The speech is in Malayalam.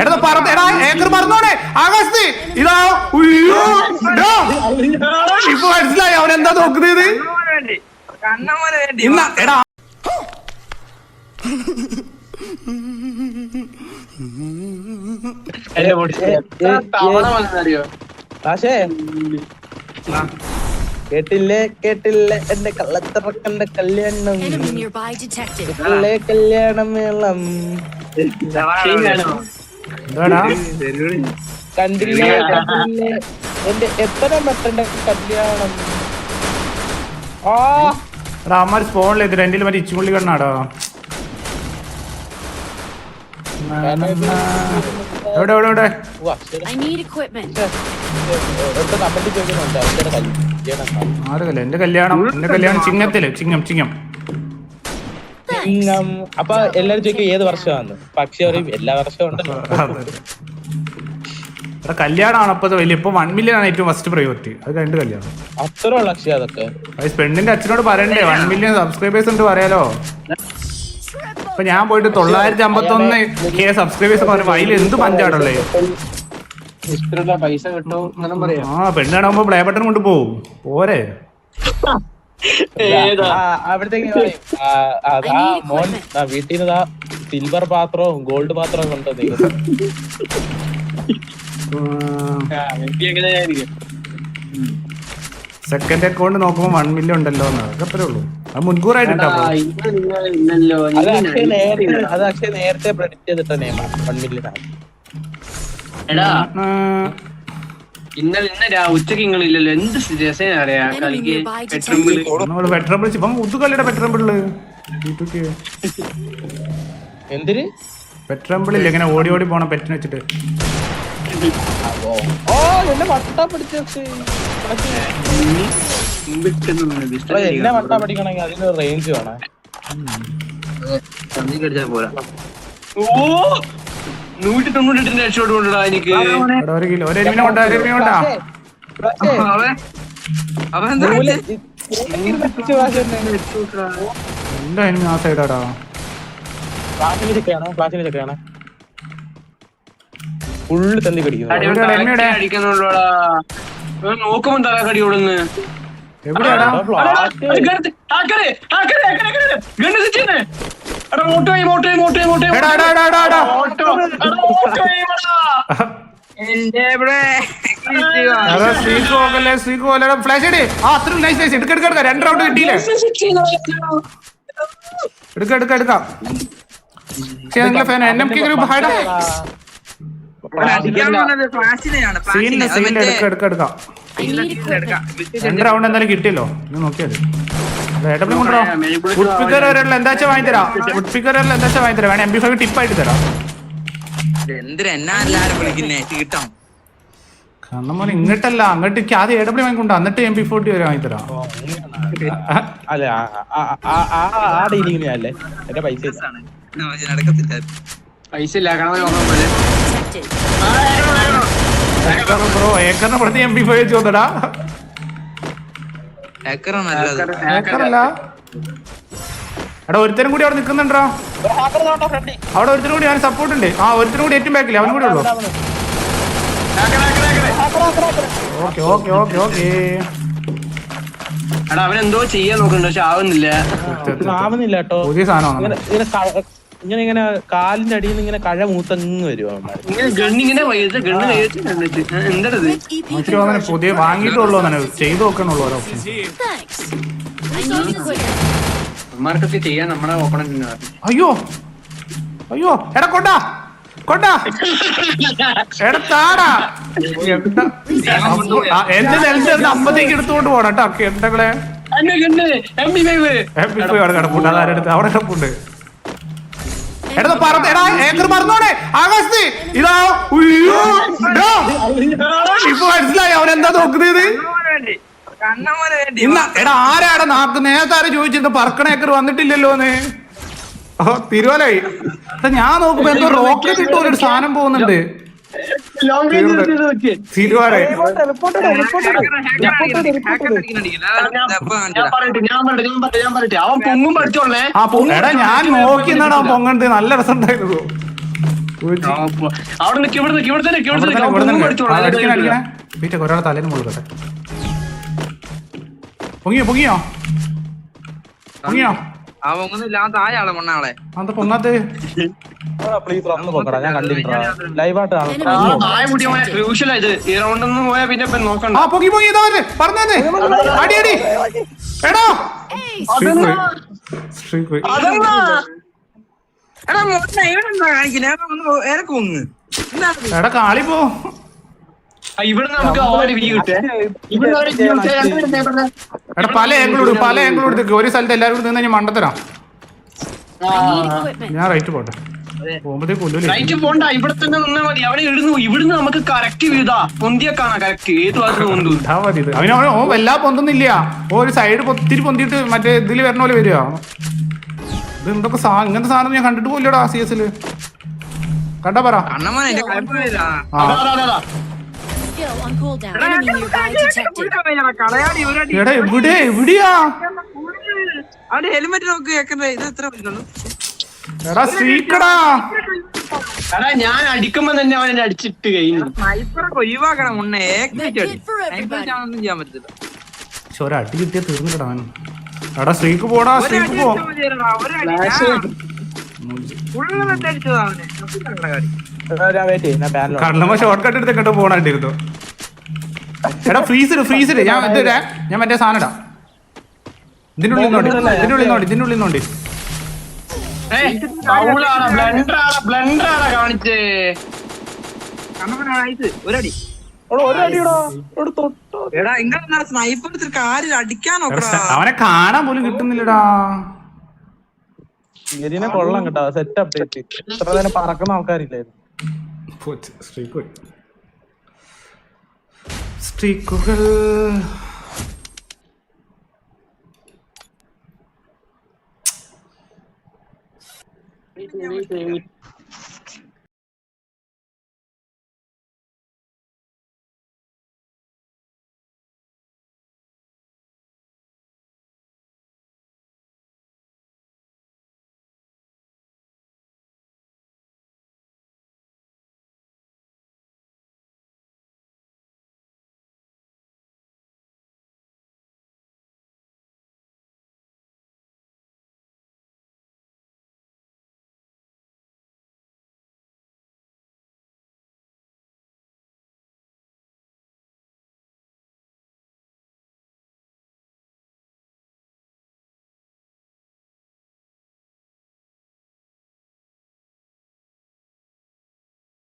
എടാ പറ എടാ ഏക്കർ പറഞ്ഞോടെ ആകാശത്ത്. ഇതാ ഉയ്യോ. ഇപ്പൊ മനസ്സിലായി അവൻ എന്താ നോക്കുന്നത്? ഇന്ന എടാ. കേട്ടില്ലേ കേട്ടില്ലേ? എന്റെ കള്ളത്തിറക്കന്റെ കല്യാണം. Enemy കണ്ടില്ലേ? കണ്ടില്ലേ? എന്റെ എത്ര പെട്ടെന്റെ കല്യാണം? ആ! എടാ അമ്മ സ്പോണിൽ ഇത് രണ്ടിൽ മറ്റേ ഇച്ചുമുള്ളി കണ്ണാടാ എവിടെ എവിടെ എവിടെ? ആരുകല്ല എന്റെ കല്യാണം. എന്റെ കല്യാണം? ചിങ്ങത്തിൽ ചിങ്ങം ചിങ്ങം ചിങ്ങം. അപ്പൊ എല്ലാരും ചോദിക്കും ഏത് വർഷമാണ് പക്ഷെ പറയും എല്ലാ വർഷവും ഉണ്ടല്ലോ. കല്യാണമാണ് അപ്പൊ വലിയ ഇപ്പൊ വൺ മില്യൺ ആണ് ഏറ്റവും ഫസ്റ്റ് പ്രയോറിറ്റി അത് കഴിഞ്ഞിട്ട് കല്യാണം. അത്ര അക്ഷയ അതൊക്കെ. അത് പെണ്ണിന്റെ അച്ഛനോട് പറയണ്ടേ വൺ മില്യൺ സബ്സ്ക്രൈബേഴ്സ് ഉണ്ട് പറയാലോ? അപ്പൊ ഞാൻ പോയിട്ട് തൊള്ളായിരത്തി അമ്പത്തി ഒന്ന് കെ സബ്സ്ക്രൈബേഴ്സ് പറഞ്ഞു അതിൽ എന്ത് പഞ്ചാടുള്ളേ പൈസ കിട്ടും ആ പെണ്ണാടാകുമ്പോ പ്ലേ ബട്ടൺ കൊണ്ട് പോവും. പോരെ. അവിടത്തേക്ക് ആ മോൻ വീട്ടിൽ നിന്ന് സിൽവർ പാത്രവും ഗോൾഡ് പാത്രവും കൊണ്ടോ സെക്കൻഡ് അക്കൗണ്ട് നോക്കുമ്പോ വൺ മില്യൺ ഉണ്ടല്ലോ അതൊക്കെ അത്രേ ഉള്ളൂ. അത് ഇല്ലല്ലോ അത് അക്ഷയ നേരത്തെ പ്രെഡിക്റ്റ് ചെയ്തിട്ട നിയമമാണ് വൺ മില്യൺ ആണ്. എടാ. ഇന്നലെ ഇന്ന ഉച്ചയ്ക്ക് ഇങ്ങളില്ലല്ലോ എന്ത് രസം അറിയാ? കളിക്ക് നമ്മൾ പെട്രോൾ വിളിച്ച് ഇപ്പം ഉദ്ദുക്കല്ലിയുടെ പെട്രോൾ ബിള്ള് എന്തിന്? പെട്രോൾ ഇങ്ങനെ ഓടി ഓടി പോണം പെറ്റിന് വെച്ചിട്ട്. ഓ എന്നെ വട്ട പിടിച്ച എന്നെ വട്ട പിടിക്കണമെങ്കിൽ അതിന് റേഞ്ച് വേണം. പോരാ. ഓ! നൂറ്റി തൊണ്ണൂറ്റെട്ടിന്റെ കൊണ്ടുടാ എനിക്ക്. എടാ, ഒരു കിലോ ഒരു എരിമിനെ കൊണ്ടാ ഒരു എരിമിനെ കൊണ്ടാ. അവൻ അവൻ എന്താ എരിമി ആ സൈഡാടാ? ചെക്കയാണ് ചെക്കയാണ്. ഫുള്ള് തന്തി എവിടെയാടാ എടാ എടാ എടാ എടാ എടാ എന്റെ ഇവിടെ എടാ, ശ്രീക്ക് പോകല്ലേ ശ്രീക്ക് പോലെ ഫ്ലാഷ് ഇട്. ആ അത്ര നൈസ് നൈസ് എടുക്ക എടുക്ക എടുക്ക. രണ്ട് റൗണ്ട് കിട്ടിയില്ലേ? എടുക്ക എടുക്ക എടുക്കാം. ഗ്രൂപ്പ് ഹൈഡാ എടുക്ക എടുക്ക എടുക്കാം. രണ്ട് റൗണ്ട് എന്തായാലും ഇത് നോക്കിയത് വേട്ടപ്പിളി കൊണ്ടോ ഉഡ്പിക്കർ വരെയുള്ള എന്താ വെച്ചാൽ വാങ്ങി തരാം? ഉഡ്പിക്കർ വരെയുള്ള എന്താച്ചാ വാങ്ങി തരാം? വേണേ എം ബി ഫൈവ് ടിപ്പായിട്ട് തരാം. എന്തിനാ എല്ലാരും വിളിക്കുന്നേ? ചീട്ടം കാരണം പോലെ ഇങ്ങോട്ടല്ല അങ്ങോട്ട് എനിക്ക് ആദ്യം എ ഡബ്ല്യൂ വാങ്ങിക്കൊണ്ടോ? എന്നിട്ട് എം ബി ഫോർട്ടി വരെ വാങ്ങി അല്ല ആ- അല്ലേ എന്റെ പൈസ ഇല്ല. പൈസ ബ്രോ ഏക്കറിനെ പുറത്ത് എം ബി ഫൈവ് വെച്ച് വന്നടാ. ഏക്കറല്ല എടാ ഒരുത്തരും കൂടി അവിടെ നിൽക്കുന്നുണ്ടോ? front അവിടെ ഒരുത്തരും കൂടി അവന് സപ്പോർട്ട് ഉണ്ട്. ആ ഒരുത്തരും കൂടി ഏറ്റവും ബാക്കില്ല അവനും കൂടി ഉള്ളു? Okay okay okay okay. എടാ അവൻ എന്തോ ചെയ്യാൻ നോക്കുന്നുണ്ട് പക്ഷെ ആവുന്നില്ല. ആവുന്നില്ല കേട്ടോ. പുതിയ സാധനമാണ്? ഇങ്ങനെ ഇങ്ങനെ ഇങ്ങനെ കാലിന്റെ അടിയിൽ നിന്ന് ഇങ്ങനെ കഴ മൂത്തങ്ങ് വരും ഇങ്ങനെ ഗണ്ണിങ്ങനെ തോന്നുന്നു പുതിയ വാങ്ങിയിട്ടുള്ളൂ ചെയ്തു നോക്കണുള്ളൂ ഓരോ. അവന്മാർക്കൊക്കെ ചെയ്യാൻ നമ്മുടെ ഓപ്പണന്റ് അയ്യോ അയ്യോ എടാ കൊണ്ടാ. കൊണ്ടാ. എടുത്താടാ. എന്റെ നിലത്ത് അമ്പത്തേക്ക് എടുത്തുകൊണ്ട് പോണം കേട്ടോ. എന്തെങ്കിലെ എന്നെ ഗണ്ണ് എം ബി ഫൈവ് അവിടെ കിടപ്പുണ്ട്. അവിടെ കിടപ്പുണ്ട്. എടാ പറ എടാ ഏക്കർ പറഞ്ഞോടെ ആകാശത്ത്. ഇതാ ഉയ്യോ, ഇതാ. ഇപ്പൊ മനസ്സിലായി? അവൻ എന്താ നോക്കുന്നത് ഇന്ന എടാ ആരാടാ നാക്ക് നേരത്തെ ആരും ചോദിച്ചിട്ട് പറക്കണ ഏക്കർ വന്നിട്ടില്ലല്ലോന്ന്. തിരുവലായി ഞാൻ നോക്കുമ്പോ എന്തോ റോക്കറ്റ് ഇട്ട് ഒരു സാധനം പോകുന്നുണ്ട്. ഞാൻ നോക്കി എന്നാണ് അവൻ പൊങ്ങണ്ട് നല്ല രസം ഉണ്ടായിരുന്നു ഉജ്ജി. ആ, പോ. അവിടെ നിൽക്ക് ഇവിടെ നിൽക്ക് ഇവിടെ തന്നെ ഇവിടെ തന്നെ, പഠിച്ചോളാം ഒരാളെ തലേന്ന് മുഴുകട്ടെ പൊങ്ങിയോ പൊങ്ങിയോ? പൊങ്ങിയോ? അത് പ്ലീസ് ഒന്ന് ഞാൻ കണ്ടിട്ടാ ലൈവായിട്ട് ആ, കാണാം താഴെ മുടി പോയാൽ ഇത്. ഈ റൗണ്ടിൽ നിന്ന് പോയാൽ പിന്നെ നോക്കണ്ട. ആ പൊങ്ങി പോയി ഇതാ വരെ. പറഞ്ഞേ അടി അടി. എടാ. എടാ കാളി പോ. ഇവിടെ നമുക്ക് വ്യൂ കിട്ടേ എടാ പല ആംഗിളോട് പല ആംഗിളോട് ഒരു സ്ഥലത്ത് എല്ലാവരും കൂടി നിന്ന് ഞാൻ മണ്ടത്തരാം. ഞാൻ റൈറ്റ് പോട്ടെ. റൈറ്റ് പോണ്ട ഇവിടെ തന്നെ നിന്നാ മതി. അവിടെ ഇടുന്നു. ഇവിടുന്ന് നമുക്ക് കറക്റ്റ് ഏത് ഭാഗത്ത് പൊന്തു അവന് ഓ വല്ലാ പൊന്തൊന്നില്ല. ഓ ഒരു സൈഡ് ഒത്തിരി പൊന്തിയിട്ട് മറ്റേ ഇതിൽ വരണ പോലെ വരിക. ഇത് എന്തൊക്കെ ഇങ്ങനത്തെ സാധനം ഞാൻ കണ്ടിട്ട് പോയില്ലടാ സി എസിൽ കണ്ടാ പറ. എടാ എവിടെ എവിടെയാ അവന്റെ ഹെൽമെറ്റ് നോക്ക് കേക്കണ്ടേ? ഇത് എത്ര എടാ ശ്രീക്കടാ എടാ ഞാൻ അടിക്കുമ്പോ തന്നെ അവൻ എന്നെ അടിച്ചിട്ട് കഴിഞ്ഞു. സ്നൈപ്പറൊക്കെ ഒഴിവാക്കണം kid ഒന്നും ചെയ്യാൻ പറ്റത്തില്ല. പക്ഷെ ഒരടി കിട്ടിയാ തീർന്നില്ലടാ അവൻ എടാ സ്ട്രീക്ക് പോടാ സ്ട്രീക്ക് പോ. ഞാൻ അടിച്ചതാ അവനെ. കടലമ്മ ഷോർട്ട് കട്ട് എടുത്ത് കേട്ടോ പോണാണ്ടിരുന്നു എടാ ഫ്രീസിൽ ഫ്രീസിൽ. ഞാൻ ഇത് ഇടാ. ഞാൻ മറ്റേ സാധനം ഇടാം. ഇതിന്റെ ഉള്ളിൽ നോണ്ടി ഇതിന്റെ ഉള്ളിൽ നോണ്ടി ഇതിന്റെ ഉള്ളിൽ നോണ്ടി അവനെ കാണാൻ പോലും കിട്ടുന്നില്ലടാ. കൊള്ളാം കേട്ടോ. സെറ്റ് അപ്ഡേറ്റ് ഇത്ര നേരം പറക്കുന്ന ആൾക്കാരില്ലായിരുന്നു. പോച്ച്, സ്ട്രീക്ക് പോയി സ്ട്രീക്കുകൾ